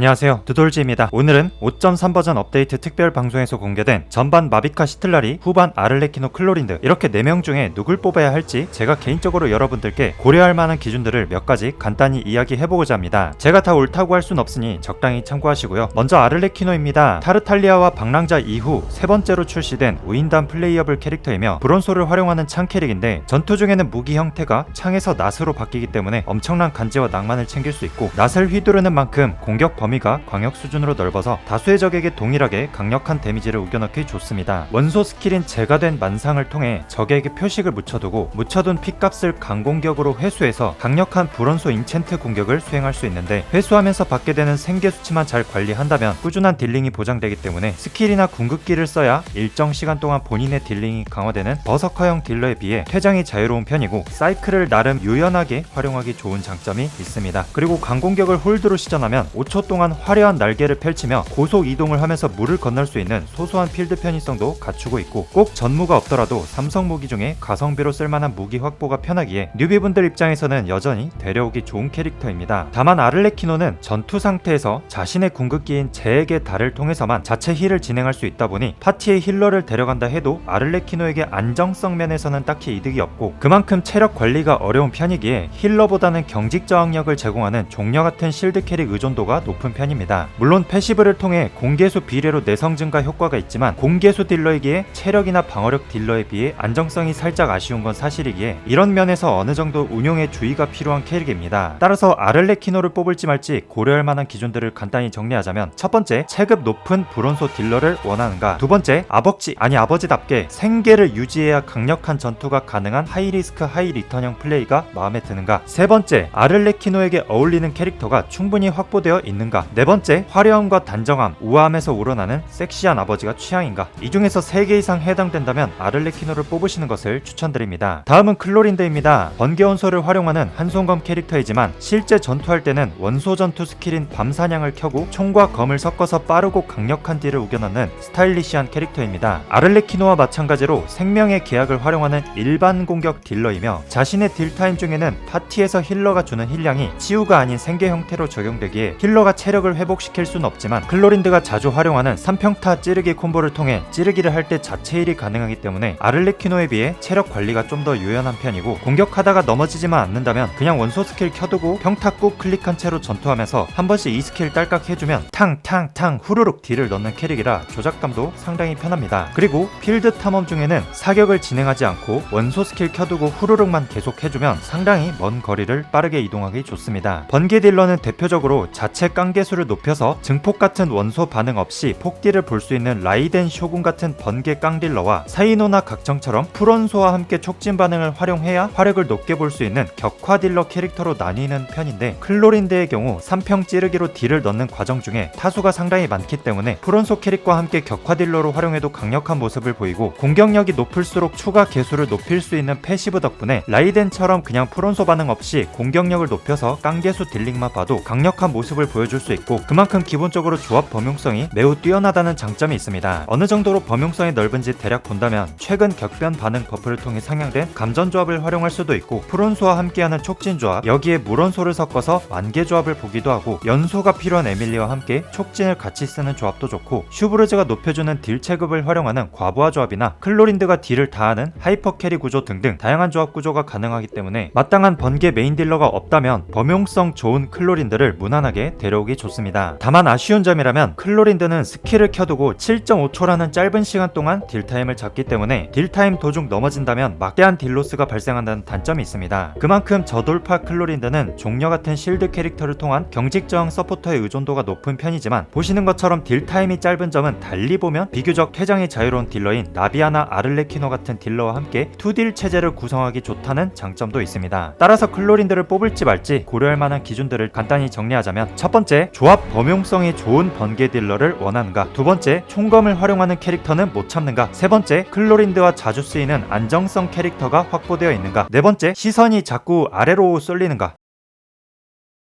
안녕하세요. 두돌지입니다. 오늘은 5.3 버전 업데이트 특별 방송에서 공개된 전반 마비카 시틀라리 후반 아를레키노 클로린드 이렇게 4명 중에 누굴 뽑아야 할지 제가 개인적으로 여러분들께 고려할 만한 기준들을 몇 가지 간단히 이야기해보고자 합니다. 제가 다 옳다고 할 순 없으니 적당히 참고하시고요. 먼저 아를레키노입니다. 타르탈리아와 방랑자 이후 세 번째로 출시된 우인단 플레이어블 캐릭터이며 브론소를 활용하는 창 캐릭인데 전투 중에는 무기 형태가 창에서 낫으로 바뀌기 때문에 엄청난 간지와 낭만을 챙길 수 있고 낫을 휘두르는 만큼 공격 범위가 광역 수준으로 넓어서 다수의 적에게 동일하게 강력한 데미지를 우겨넣기 좋습니다. 원소 스킬인 제가 된 만상을 통해 적에게 표식을 묻혀두고 묻혀둔 핏값을 강공격으로 회수해서 강력한 불원소 인챈트 공격을 수행할 수 있는데 회수하면서 받게 되는 생계 수치만 잘 관리한다면 꾸준한 딜링이 보장되기 때문에 스킬이나 궁극기를 써야 일정 시간 동안 본인의 딜링이 강화되는 버서커형 딜러에 비해 퇴장이 자유로운 편이고 사이클을 나름 유연하게 활용하기 좋은 장점이 있습니다. 그리고 강공격을 홀드로 시전하면 5초 동안 화려한 날개를 펼치며 고속 이동을 하면서 물을 건널 수 있는 소소한 필드 편의성도 갖추고 있고 꼭 전무가 없더라도 삼성 무기 중에 가성비로 쓸만한 무기 확보가 편하기에 뉴비분들 입장에서는 여전히 데려오기 좋은 캐릭터입니다. 다만 아를레키노는 전투 상태에서 자신의 궁극기인 제에게 달을 통해서만 자체 힐을 진행할 수 있다 보니 파티에 힐러를 데려간다 해도 아를레키노에게 안정성 면에서는 딱히 이득이 없고 그만큼 체력 관리가 어려운 편이기에 힐러보다는 경직 저항력을 제공하는 종려 같은 실드 캐릭 의존도가 높은 편입니다. 물론 패시브를 통해 공개수 비례로 내성 증가 효과가 있지만 공개수 딜러이기에 체력이나 방어력 딜러에 비해 안정성이 살짝 아쉬운 건 사실이기에 이런 면에서 어느 정도 운용에 주의가 필요한 캐릭입니다. 따라서 아를레키노를 뽑을지 말지 고려할 만한 기준들을 간단히 정리하자면 첫 번째 체급 높은 브론소 딜러를 원하는가 두 번째 아버지 아니 아버지답게 생계를 유지해야 강력한 전투가 가능한 하이리스크 하이리턴형 플레이가 마음에 드는가 세 번째 아를레키노에게 어울리는 캐릭터가 충분히 확보되어 있는 가 네 번째 화려함과 단정함 우아함에서 우러나는 섹시한 아버지가 취향인가? 이 중에서 3개 이상 해당된다면 아를레키노를 뽑으시는 것을 추천드립니다. 다음은 클로린드입니다. 번개 원소를 활용하는 한손검 캐릭터이지만 실제 전투할 때는 원소 전투 스킬인 밤사냥을 켜고 총과 검을 섞어서 빠르고 강력한 딜을 우겨넣는 스타일리시한 캐릭터입니다. 아를레키노와 마찬가지로 생명의 계약을 활용하는 일반 공격 딜러이며 자신의 딜 타임 중에는 파티에서 힐러가 주는 힐량이 치유가 아닌 생계 형태로 적용되기에 힐러가 체력을 회복시킬 수는 없지만 클로린드가 자주 활용하는 3평타 찌르기 콤보를 통해 찌르기를 할 때 자체 힐이 가능하기 때문에 아를레키노에 비해 체력 관리가 좀 더 유연한 편이고 공격하다가 넘어지지만 않는다면 그냥 원소 스킬 켜두고 평타 꾹 클릭한 채로 전투하면서 한 번씩 이 스킬 딸깍 해주면 탕탕탕 후루룩 딜을 넣는 캐릭이라 조작감도 상당히 편합니다. 그리고 필드 탐험 중에는 사격을 진행하지 않고 원소 스킬 켜두고 후루룩만 계속 해주면 상당히 먼 거리를 빠르게 이동하기 좋습니다. 번개 딜러는 대표적으로 자체 깡 개수를 높여서 증폭 같은 원소 반응 없이 폭딜을 볼수 있는 라이덴 쇼군 같은 번개 깡딜러와 사이노나 각정처럼 풀원소와 함께 촉진 반응을 활용해야 화력을 높게 볼 수 있는 격화 딜러 캐릭터로 나뉘는 편인데 클로린드의 경우 3평 찌르기로 딜을 넣는 과정 중에 타수가 상당히 많기 때문에 풀원소 캐릭과 함께 격화 딜러로 활용해도 강력한 모습을 보이고 공격력이 높을수록 추가 개수를 높일 수 있는 패시브 덕분에 라이덴처럼 그냥 풀원소 반응 없이 공격력을 높여서 깡개수 딜링만 봐도 강력한 모습을 보여줄 수 있고 그만큼 기본적으로 조합 범용성이 매우 뛰어나다는 장점이 있습니다. 어느 정도로 범용성이 넓은지 대략 본다면 최근 격변 반응 버프를 통해 상향된 감전 조합을 활용할 수도 있고 프론소와 함께하는 촉진 조합 여기에 물원소를 섞어서 만개 조합을 보기도 하고 연소가 필요한 에밀리와 함께 촉진을 같이 쓰는 조합도 좋고 슈브르즈가 높여주는 딜 체급을 활용하는 과부하 조합이나 클로린드가 딜을 다하는 하이퍼 캐리 구조 등등 다양한 조합 구조가 가능하기 때문에 마땅한 번개 메인 딜러가 없다면 범용성 좋은 클로린드를 무난하게 데려 오기 좋습니다. 다만 아쉬운 점이라면 클로린드는 스킬을 켜두고 7.5초라는 짧은 시간 동안 딜타임을 잡기 때문에 딜타임 도중 넘어진다면 막대한 딜로스가 발생한다는 단점이 있습니다. 그만큼 저돌파 클로린드는 종려 같은 실드 캐릭터를 통한 경직 저항 서포터의 의존도가 높은 편이지만 보시는 것처럼 딜타임이 짧은 점은 달리 보면 비교적 퇴장이 자유로운 딜러인 나비아나 아를레키노 같은 딜러와 함께 투딜 체제를 구성하기 좋다는 장점도 있습니다. 따라서 클로린드를 뽑을지 말지 고려할 만한 기준들을 간단히 정리하자면 첫 번째 조합 범용성이 좋은 번개 딜러를 원하는가? 두 번째 총검을 활용하는 캐릭터는 못 참는가? 세 번째 클로린드와 자주 쓰이는 안정성 캐릭터가 확보되어 있는가? 네 번째 시선이 자꾸 아래로 쏠리는가?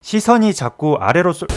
시선이 자꾸 아래로 쏠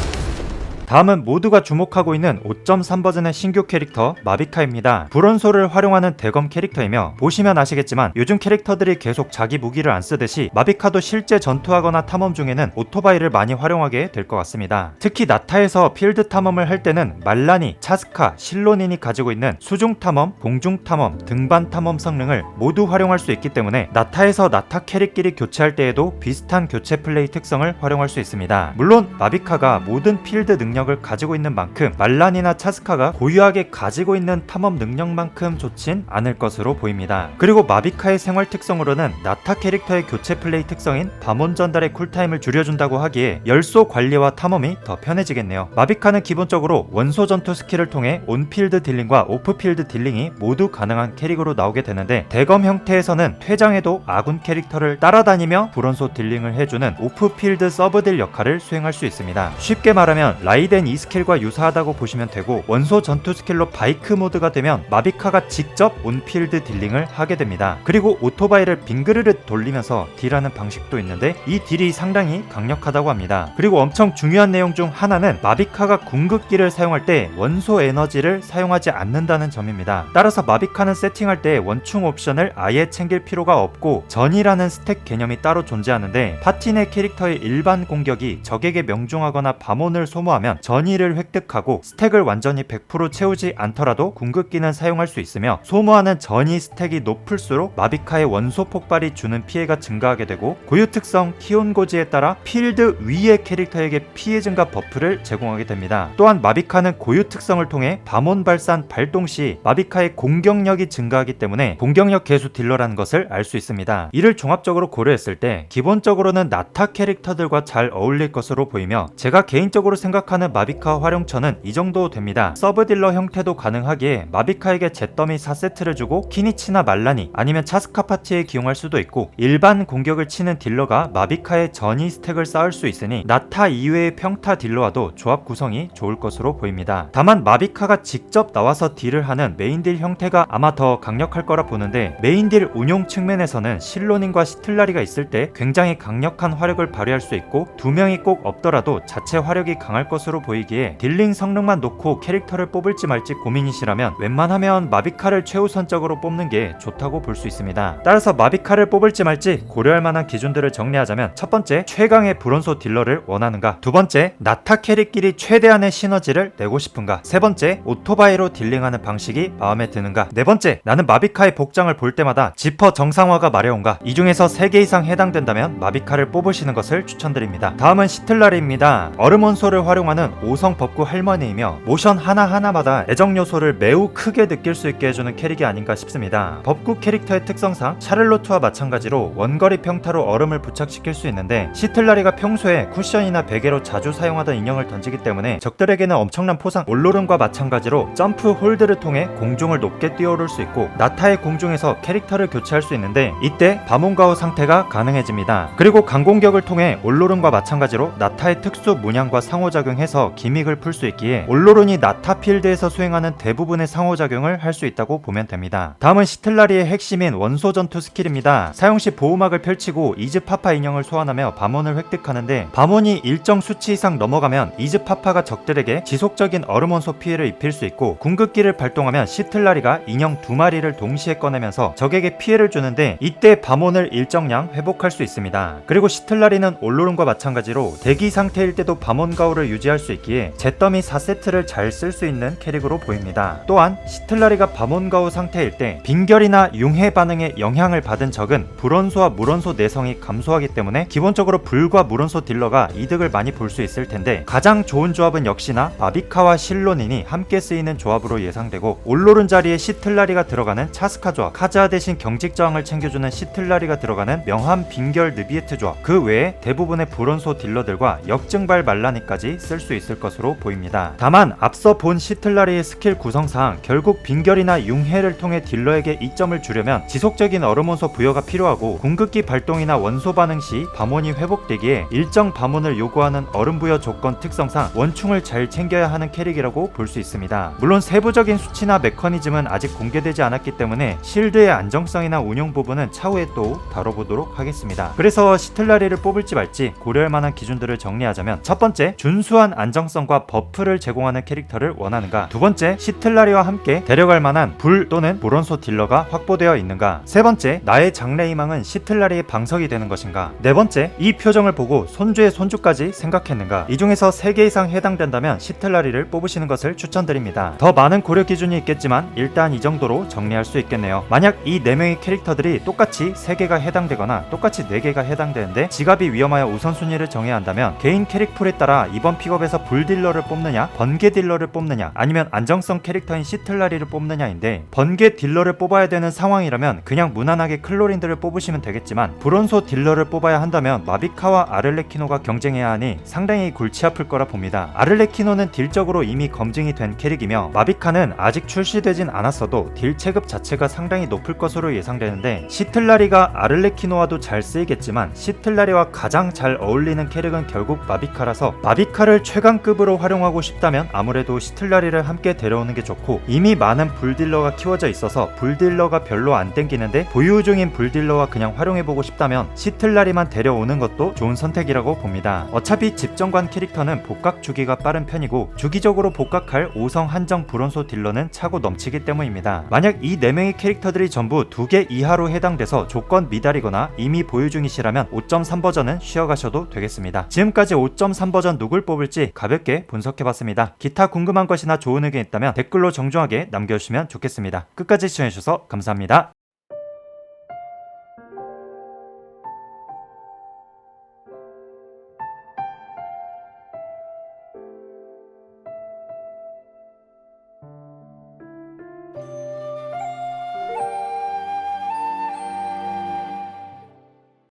다음은 모두가 주목하고 있는 5.3 버전의 신규 캐릭터 마비카입니다. 불원소를 활용하는 대검 캐릭터이며 보시면 아시겠지만 요즘 캐릭터들이 계속 자기 무기를 안 쓰듯이 마비카도 실제 전투하거나 탐험 중에는 오토바이를 많이 활용하게 될 것 같습니다. 특히 나타에서 필드 탐험을 할 때는 말라니, 차스카, 실로닌이 가지고 있는 수중 탐험, 공중 탐험, 등반 탐험 성능을 모두 활용할 수 있기 때문에 나타에서 나타 캐릭끼리 교체할 때에도 비슷한 교체 플레이 특성을 활용할 수 있습니다. 물론 마비카가 모든 필드 능력 을 가지고 있는 만큼 말란이나 차스카가 고유하게 가지고 있는 탐험 능력만큼 좋진 않을 것으로 보입니다. 그리고 마비카의 생활 특성으로는 나타 캐릭터의 교체 플레이 특성인 밤원 전달의 쿨타임을 줄여준다고 하기에 열소 관리와 탐험이 더 편해지겠네요. 마비카는 기본적으로 원소 전투 스킬을 통해 온필드 딜링과 오프필드 딜링이 모두 가능한 캐릭으로 나오게 되는데 대검 형태에서는 퇴장해도 아군 캐릭터를 따라다니며 불원소 딜링을 해주는 오프필드 서브딜 역할을 수행할 수 있습니다. 쉽게 말하면 라이 덴 2스킬과 유사하다고 보시면 되고 원소 전투 스킬로 바이크 모드가 되면 마비카가 직접 온필드 딜링을 하게 됩니다. 그리고 오토바이를 빙그르르 돌리면서 딜하는 방식도 있는데 이 딜이 상당히 강력하다고 합니다. 그리고 엄청 중요한 내용 중 하나는 마비카가 궁극기를 사용할 때 원소 에너지를 사용하지 않는다는 점입니다. 따라서 마비카는 세팅할 때 원충 옵션을 아예 챙길 필요가 없고 전이라는 스택 개념이 따로 존재하는데 파티 내 캐릭터의 일반 공격이 적에게 명중하거나 밤원을 소모하면 전이를 획득하고 스택을 완전히 100% 채우지 않더라도 궁극기는 사용할 수 있으며 소모하는 전이 스택이 높을수록 마비카의 원소 폭발이 주는 피해가 증가하게 되고 고유 특성 키온 고지에 따라 필드 위의 캐릭터에게 피해 증가 버프를 제공하게 됩니다. 또한 마비카는 고유 특성을 통해 밤원 발산 발동 시 마비카의 공격력이 증가하기 때문에 공격력 개수 딜러라는 것을 알 수 있습니다. 이를 종합적으로 고려했을 때 기본적으로는 나타 캐릭터들과 잘 어울릴 것으로 보이며 제가 개인적으로 생각하는 마비카 활용처는 이 정도 됩니다. 서브 딜러 형태도 가능하기에 마비카에게 잿더미 4세트를 주고 키니치나 말라니 아니면 차스카 파티에 기용할 수도 있고 일반 공격을 치는 딜러가 마비카의 전이 스택을 쌓을 수 있으니 나타 이외의 평타 딜러와도 조합 구성이 좋을 것으로 보입니다. 다만 마비카가 직접 나와서 딜을 하는 메인 딜 형태가 아마 더 강력할 거라 보는데 메인 딜 운용 측면에서는 실로닌과 시틀라리가 있을 때 굉장히 강력한 화력을 발휘할 수 있고 두 명이 꼭 없더라도 자체 화력이 강할 것으로 보이기에 딜링 성능만 놓고 캐릭터를 뽑을지 말지 고민이시라면 웬만하면 마비카를 최우선적으로 뽑는 게 좋다고 볼 수 있습니다. 따라서 마비카를 뽑을지 말지 고려할 만한 기준들을 정리하자면 첫 번째 최강의 브론소 딜러를 원하는가 두 번째 나타 캐릭끼리 최대한의 시너지를 내고 싶은가 세 번째 오토바이로 딜링하는 방식이 마음에 드는가 네 번째 나는 마비카의 복장을 볼 때마다 지퍼 정상화가 마려운가 이 중에서 3개 이상 해당된다면 마비카를 뽑으시는 것을 추천드립니다. 다음은 시틀라리입니다. 얼음 원소를 활용하는 5성 법구 할머니이며 모션 하나하나마다 애정 요소를 매우 크게 느낄 수 있게 해주는 캐릭이 아닌가 싶습니다. 법구 캐릭터의 특성상 샤를로트와 마찬가지로 원거리 평타로 얼음을 부착시킬 수 있는데 시틀라리가 평소에 쿠션이나 베개로 자주 사용하던 인형을 던지기 때문에 적들에게는 엄청난 포상 올로름과 마찬가지로 점프 홀드를 통해 공중을 높게 뛰어오를 수 있고 나타의 공중에서 캐릭터를 교체할 수 있는데 이때 바몬가우 상태가 가능해집니다. 그리고 강공격을 통해 올로름과 마찬가지로 나타의 특수 문양과 상호작용해 서 기믹을 풀 수 있기에 올로론이 나타 필드에서 수행하는 대부분의 상호작용을 할 수 있다고 보면 됩니다. 다음은 시틀라리의 핵심인 원소 전투 스킬입니다. 사용 시 보호막을 펼치고 이즈파파 인형을 소환하며 밤원을 획득하는데 밤원이 일정 수치 이상 넘어가면 이즈파파가 적들에게 지속적인 얼음 원소 피해를 입힐 수 있고 궁극기를 발동하면 시틀라리가 인형 두 마리를 동시에 꺼내면서 적에게 피해를 주는데 이때 밤원을 일정량 회복할 수 있습니다. 그리고 시틀라리는 올로론과 마찬가지로 대기 상태일 때도 밤원 가오를 유지할 수 있기에 잿더미 4세트를 잘 쓸 수 있는 캐릭으로 보입니다. 또한 시틀라리가 밤원 가오 상태일 때 빙결이나 융해 반응에 영향을 받은 적은 불원소와 물원소 내성이 감소하기 때문에 기본적으로 불과 물원소 딜러가 이득을 많이 볼 수 있을 텐데 가장 좋은 조합은 역시나 마비카와 실로닌이 함께 쓰이는 조합으로 예상되고 올로른 자리에 시틀라리가 들어가는 차스카 조합 카즈아 대신 경직 저항을 챙겨주는 시틀라리가 들어가는 명함 빙결 느비에트 조합 그 외에 대부분의 불원소 딜러들과 역증발 말라니까지 쓸 수 있을 것으로 보입니다. 다만 앞서 본 시틀라리의 스킬 구성상 결국 빙결이나 융해를 통해 딜러에게 이점을 주려면 지속적인 얼음 원소 부여가 필요하고 궁극기 발동이나 원소 반응 시 밤원이 회복되기에 일정 밤원을 요구하는 얼음 부여 조건 특성상 원충을 잘 챙겨야 하는 캐릭이라고 볼 수 있습니다. 물론 세부적인 수치나 메커니즘은 아직 공개되지 않았기 때문에 실드의 안정성이나 운용 부분은 차후에 또 다뤄보도록 하겠습니다. 그래서 시틀라리를 뽑을지 말지 고려할 만한 기준들을 정리하자면 첫 번째 준수한 안정성과 버프를 제공하는 캐릭터를 원하는가? 두 번째, 시틀라리와 함께 데려갈 만한 불 또는 브론소 딜러가 확보되어 있는가? 세 번째, 나의 장래 희망은 시틀라리의 방석이 되는 것인가? 네 번째, 이 표정을 보고 손주의 손주까지 생각했는가? 이 중에서 세개 이상 해당된다면 시틀라리를 뽑으시는 것을 추천드립니다. 더 많은 고려 기준이 있겠지만 일단 이 정도로 정리할 수 있겠네요. 만약 이네 명의 캐릭터들이 똑같이 세 개가 해당되거나 똑같이 네 개가 해당되는데 지갑이 위험하여 우선순위를 정해야 한다면 개인 캐릭 풀에 따라 이번 픽업에 서 불 딜러를 뽑느냐, 번개 딜러를 뽑느냐, 아니면 안정성 캐릭터인 시틀라리를 뽑느냐인데 번개 딜러를 뽑아야 되는 상황이라면 그냥 무난하게 클로린들을 뽑으시면 되겠지만 브론소 딜러를 뽑아야 한다면 마비카와 아를레키노가 경쟁해야 하니 상당히 골치 아플 거라 봅니다. 아를레키노는 딜적으로 이미 검증이 된 캐릭이며 마비카는 아직 출시되진 않았어도 딜 체급 자체가 상당히 높을 것으로 예상되는데 시틀라리가 아를레키노와도 잘 쓰이겠지만 시틀라리와 가장 잘 어울리는 캐릭은 결국 마비카라서 마비카를 최 강급으로 활용하고 싶다면 아무래도 시틀라리를 함께 데려오는 게 좋고 이미 많은 불딜러가 키워져 있어서 불딜러가 별로 안 땡기는데 보유 중인 불딜러와 그냥 활용해보고 싶다면 시틀라리만 데려오는 것도 좋은 선택이라고 봅니다. 어차피 집정관 캐릭터는 복각 주기가 빠른 편이고 주기적으로 복각할 5성 한정 브론소 딜러는 차고 넘치기 때문입니다. 만약 이 4명의 캐릭터들이 전부 2개 이하로 해당돼서 조건 미달이거나 이미 보유 중이시라면 5.3 버전은 쉬어가셔도 되겠습니다. 지금까지 5.3 버전 누굴 뽑을 지 가볍게 분석해봤습니다. 기타 궁금한 것이나 좋은 의견 있다면 댓글로 정중하게 남겨주시면 좋겠습니다. 끝까지 시청해주셔서 감사합니다.